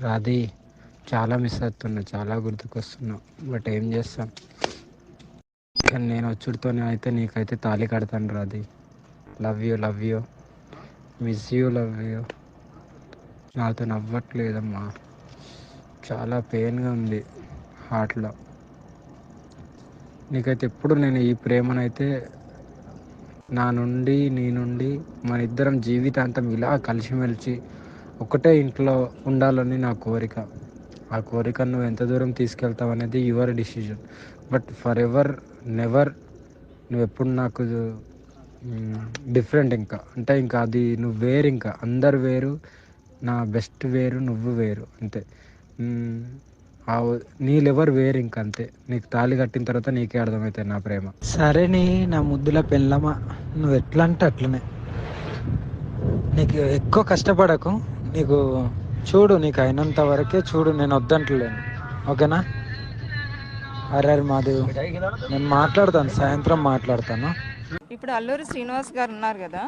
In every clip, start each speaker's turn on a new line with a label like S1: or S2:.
S1: రాధి చాలా మిస్ అవుతున్నా చాలా గుర్తుకొస్తున్నా బట్ ఏం చేస్తాం? కానీ నేను వచ్చుడితోనే అయితే నీకైతే తాళి కడతాను రాది love you love you miss you love you నాతో నవ్వట్లేదమ్మా. చాలా పెయిన్గా ఉంది హార్ట్లో నీకైతే ఎప్పుడు నేను ఈ ప్రేమనైతే నా నుండి నీ నుండి మన ఇద్దరం జీవితాంతం ఇలా కలిసిమెలిసి ఒకటే ఇంట్లో ఉండాలని నా కోరిక. ఆ కోరిక నువ్వు ఎంత దూరం తీసుకెళ్తావు అనేది your decision but for ever never నువ్వు ఎప్పుడు నాకు డిఫరెంట్ ఇంకా. అంటే ఇంకా అది నువ్వు వేరు ఇంకా. అందరు వేరు నా బెస్ట్ వేరు నువ్వు వేరు. అంతే. నీళ్ళెవరు ఆ నీ లెవర్ వేరు ఇంక అంతే. నీకు తాళి కట్టిన తర్వాత నీకే అర్థమవుతాయి నా ప్రేమ.
S2: సరే నీ నా ముద్దుల పెళ్ళమా. నువ్వు ఎట్లా అంటే అట్లనే. నీకు ఎక్కువ కష్టపడకు. నీకు చూడు నీకు అయినంత వరకే చూడు నేను వద్దంటలేను. ఓకేనా? అరే అరే మాదేవ్ నేను మాట్లాడతాను సాయంత్రం మాట్లాడతాను.
S3: ఇప్పుడు అల్లూరి శ్రీనివాస్ గారు ఉన్నారు కదా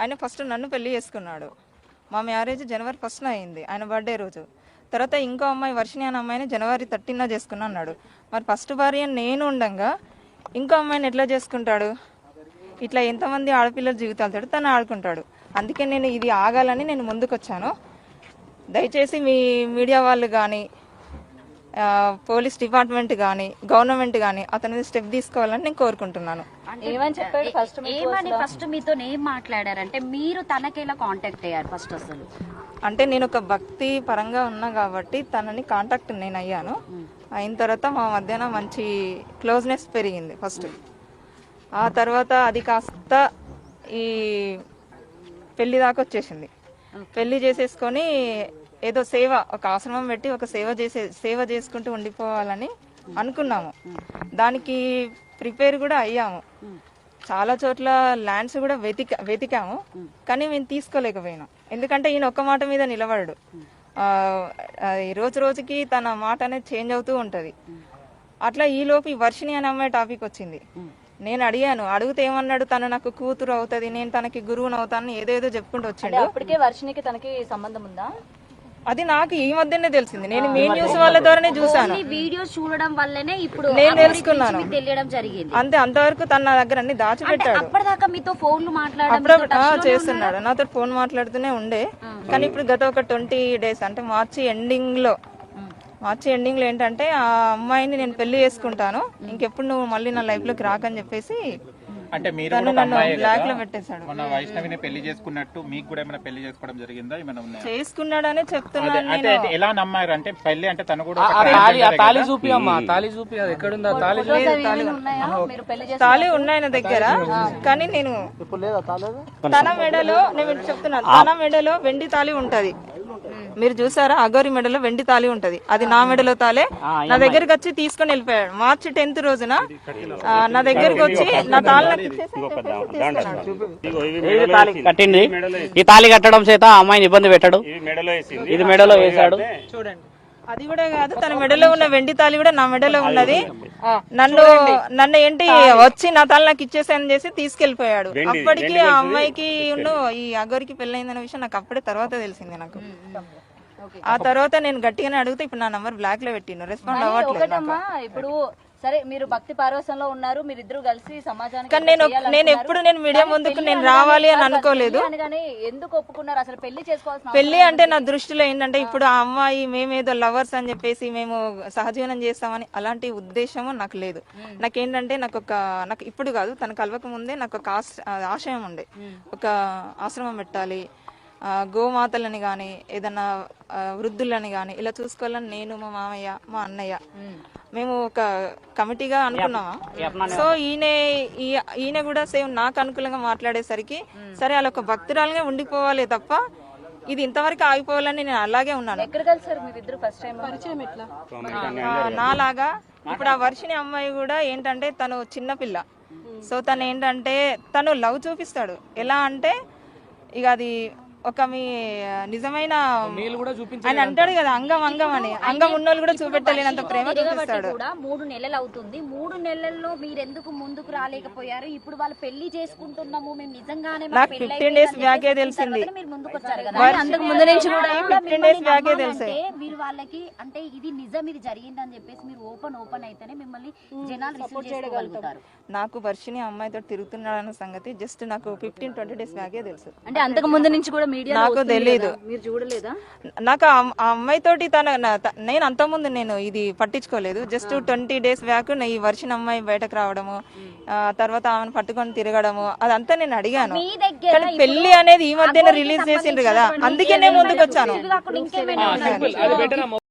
S3: ఆయన ఫస్ట్ నన్ను పెళ్ళి చేసుకున్నాడు. మా మ్యారేజ్ జనవరి ఫస్ట్న అయింది ఆయన బర్త్డే రోజు. తర్వాత ఇంకో అమ్మాయి వర్షిణి అనే అమ్మాయిని జనవరి థర్టీన్న చేసుకున్నా అన్నాడు. మరి ఫస్ట్ భార్య నేను ఉండంగా ఇంకో అమ్మాయిని ఎట్లా చేసుకుంటాడు? ఇట్లా ఎంతమంది ఆడపిల్లల జీవితాలతో తను ఆడుకుంటాడు. అందుకే నేను ఇది ఆగాలని నేను ముందుకొచ్చాను. దయచేసి మీ మీడియా వాళ్ళు కానీ పోలీస్ డిపార్ట్మెంట్ కానీ గవర్నమెంట్ కానీ అతని స్టెప్ తీసుకోవాలని నేను కోరుకుంటున్నాను.
S4: ఏమని చెప్పాడు ఫస్ట్ ఏమని ఫస్ట్ మీతో ఏం మాట్లాడారంటే మీరు కాంటాక్ట్ అయ్యారు ఫస్ట్ అసలు?
S3: అంటే నేను ఒక భక్తి పరంగా ఉన్నా కాబట్టి తనని కాంటాక్ట్ నేను అయ్యాను. అయిన తర్వాత మా మధ్యన మంచి క్లోజ్నెస్ పెరిగింది ఫస్ట్. ఆ తర్వాత అది కాస్త ఈ పెళ్ళి దాకా వచ్చేసింది. పెళ్ళి చేసేసుకొని ఏదో సేవ ఒక ఆశ్రమం పెట్టి ఒక సేవ చేసే సేవ చేసుకుంటూ ఉండిపోవాలని అనుకున్నాము. దానికి ప్రిపేర్ కూడా అయ్యాము. చాలా చోట్ల ల్యాండ్స్ కూడా వెతిక వెతికాము. కానీ మేము తీసుకోలేకపోయినాం. ఎందుకంటే ఈయన ఒక్క మాట మీద నిలబడడు. రోజు రోజుకి తన మాట అనేది చేంజ్ అవుతూ ఉంటది. అట్లా ఈ లోపు ఈ వర్షిణి అనే అమ్మాయి టాపిక్ వచ్చింది. నేను అడిగాను అడిగితే ఏమన్నాడు? తను నాకు కూతురు అవుతుంది నేను తనకి గురువుని అవుతాను ఏదేదో చెప్పుకుంటూ వచ్చిండు.
S4: అప్పటికే వర్షినికి తనకి సంబంధం ఉందా?
S3: అది నాకు ఈ మధ్యనే తెలిసింది. నేను మీ న్యూస్ వాళ్ళ ద్వారానే చూసాను
S4: ఈ వీడియోస్ చూడడం వల్లనే ఇప్పుడు
S3: నేను తెలుసుకున్నాను.
S4: తెలియడం జరిగింది.
S3: అంతే అంతవరకు తన నా దగ్గర అన్ని దాచిపెట్టాడు.
S4: అప్పటిదాకా మీతో ఫోన్లు మాట్లాడడం
S3: చేస్తున్నాడు. నాతో ఫోన్ మాట్లాడుతూనే ఉండే. కానీ ఇప్పుడు గత ఒక ట్వంటీ డేస్ అంటే మార్చి ఎండింగ్లో మార్చి ఎండింగ్లో ఏంటంటే ఆ అమ్మాయిని నేను పెళ్ళి చేసుకుంటాను. ఇంకెప్పుడు నువ్వు మళ్ళీ నా లైఫ్లోకి రాకని చెప్పేసి
S5: అంటే మీరు
S3: తను
S5: కూడా ఒక
S3: నన్ను
S5: అమ్మాయే
S3: బ్లాక్
S5: కదా?
S3: లో పెట్టేశాడు.
S5: మన వైష్ణవిని పెళ్ళి చేసుకున్నట్టు మీకు కూడా ఏమైనా పెళ్ళి చేసుకోవడం జరిగిందా? ఏమైనా ఉన్నాయా?
S3: చేసుకున్నాడనే
S5: అదే
S3: చెప్తున్నాను నేను
S5: ఎలా నమ్మారు? అంటే పెళ్ళి అంటే తను కూడా ఒక
S6: తాళి ఆ
S5: transgender
S6: తాళి
S5: కదా?
S6: చూపి అమ్మా తాళి చూపి అది ఎక్కడుందా తాళి
S3: లేదు, తాళి
S4: ఉన్నాయా? మీరు పెళ్ళి చేసి
S3: తాళి ఉన్నాయి నా దగ్గర. కానీ నేను తన మెడలో నేను మీకు చెప్తున్నాను తన మెడలో వెండి తాళి ఉంటది. మీరు చూసారా? అగోరి మెడలో వెండి తాళి ఉంటది. అది నా మెడలో తాలే నా దగ్గరికి వచ్చి తీసుకొని వెళ్ళిపోయాడు. మార్చి టెన్త్ రోజున ఆ, నా దగ్గరికి వచ్చి నా తాళి
S6: కట్టింది. ఈ తాళి కట్టడం చేత ఆ అమ్మాయిని ఇబ్బంది పెట్టాడు. ఇది మెడలో వేశాడు.
S3: చూడండి. అది కూడా కాదు తన మెడలో ఉన్న వెండి తాళి కూడా నా మెడలో ఉన్నది. నన్ను నన్ను ఏంటి వచ్చి నా తాళి నాకు ఇచ్చేసానని చేసి తీసుకెళ్ళిపోయాడు అప్పటికి ఆ అమ్మాయికి ఉన్ను ఈ అగోరికి పెళ్ళైందన్న విషయం నాకు అప్పుడే తర్వాత తెలిసింది నాకు. ఆ తర్వాత నేను గట్టిగానే అడిగితే ఇప్పుడు నా నంబర్ బ్లాక్లో పెట్టిను రెస్పాండ్ అవ్వట్లేదు
S4: ఇప్పుడు సరే మీరు భక్తి పారవశంలో ఉన్నారు మీరిద్దరు కలిసి సమాజానికి
S3: కానీ నేను నేను ఎప్పుడు నేను మీడియా ముందుకు నేను రావాలి అని అనుకోలేదు.
S4: అనగానే ఎందుకు ఒప్పుకున్నారు? అసలు పెళ్ళి చేసుకోవాల్సిన
S3: పెళ్ళి అంటే నా దృష్టిలో ఏంటంటే ఇప్పుడు ఆ అమ్మాయి మేమేదో లవర్స్ అని చెప్పేసి మేము సహజీవనం చేస్తామని అలాంటి ఉద్దేశము నాకు లేదు. నాకేంటంటే నాకు ఒక నాకు ఇప్పుడు కాదు తన కలవక ముందే నాకు ఒక ఆశ- ఆశయం ఉండే. ఒక ఆశ్రమం పెట్టాలి. గోమాతలని కానీ ఏదన్నా వృద్ధులని కానీ ఇలా చూసుకోవాలని నేను మా మామయ్య మా అన్నయ్య. మేము ఒక కమిటీగా అనుకున్నామా? సో ఈయన ఈ- ఈయన కూడా సేమ్ నాకు అనుకూలంగా మాట్లాడేసరికి సరే అలా ఒక భక్తురాలుగా ఉండిపోవాలి తప్ప ఇది ఇంతవరకు ఆగిపోవాలని నేను అలాగే ఉన్నాను.
S4: ఎక్కడ కలిసారు మీరిద్దరు ఫస్ట్ టైం పరిచయం ఎట్లా?
S3: ఆ, నాలాగా. ఇప్పుడు ఆ వర్షిని అమ్మాయి కూడా ఏంటంటే తను చిన్న పిల్ల. సో తను ఏంటంటే తను లవ్ చూపిస్తాడు. ఎలా అంటే ఇక అది ఒక మీ నిజమైన ఆయన అంటాడు కదా అంగం అంగం అని. అంగం ఉన్నోళ్ళు కూడా చూపెట్టలేనంత ప్రేమ చూపిస్తాడు.
S4: కూడా మూడు నెలలు అవుతుంది మూడు నెలల్లో మీరు ఎందుకు ముందుకు రాలేకపోయారు? ఇప్పుడు వాళ్ళు పెళ్ళి చేసుకుంటున్నాము మేము నిజంగానే మాకు
S3: నాకు
S4: పెళ్ళి
S3: 15 days
S4: అయిపోయిందని
S3: back ఏ
S4: చెప్పిన
S3: తెలిసింది.
S4: మీరు ముందుకు వచ్చారు కదా?
S3: వర్ష-
S4: అంతకు ముందు నుంచి కూడా
S3: నాకు
S4: కూడా
S3: 15 days
S4: మిమ్మల్ని
S3: back ఏ
S4: నమ్మాలంటే
S3: తెలుసాయి.
S4: మీరు వాళ్ళకి అంటే ఇది నిజం ఇది జరిగిందని చెప్పేసి మీరు ఓపెన్ ఓపెన్ అయితేనే మిమ్మల్ని జనాలు రిసీవ్ చేసుకోగలుగుతారు.
S3: నాకు వర్షిని అమ్మాయితో తిరుగుతున్నాడు అన్న సంగతి జస్ట్ నాకు ఫిఫ్టీన్ ట్వంటీ డేస్ బ్యాకే తెలుసు.
S7: అంటే అంతకు ముందు నుంచి కూడా మీడియా
S3: నాకు తెలీదు.
S7: మీరు చూడలేదా?
S3: నాకు ఆ అమ్- ఆ అమ్మాయితోటి తన నేను అంతకుముందు నేను ఇది పట్టించుకోలేదు. జస్ట్ ట్వంటీ డేస్ బ్యాక్ ఈ వర్షిన అమ్మాయి బయటకు రావడము ఆ తర్వాత ఆమెను పట్టుకొని తిరగడము అదంతా నేను అడిగాను.
S4: మీ దగ్గర
S3: కానీ పెళ్ళి అనేది ఈ మధ్యన రిలీజ్ చేసిండ్రు కదా అందుకే నేను ముందుకు వచ్చాను?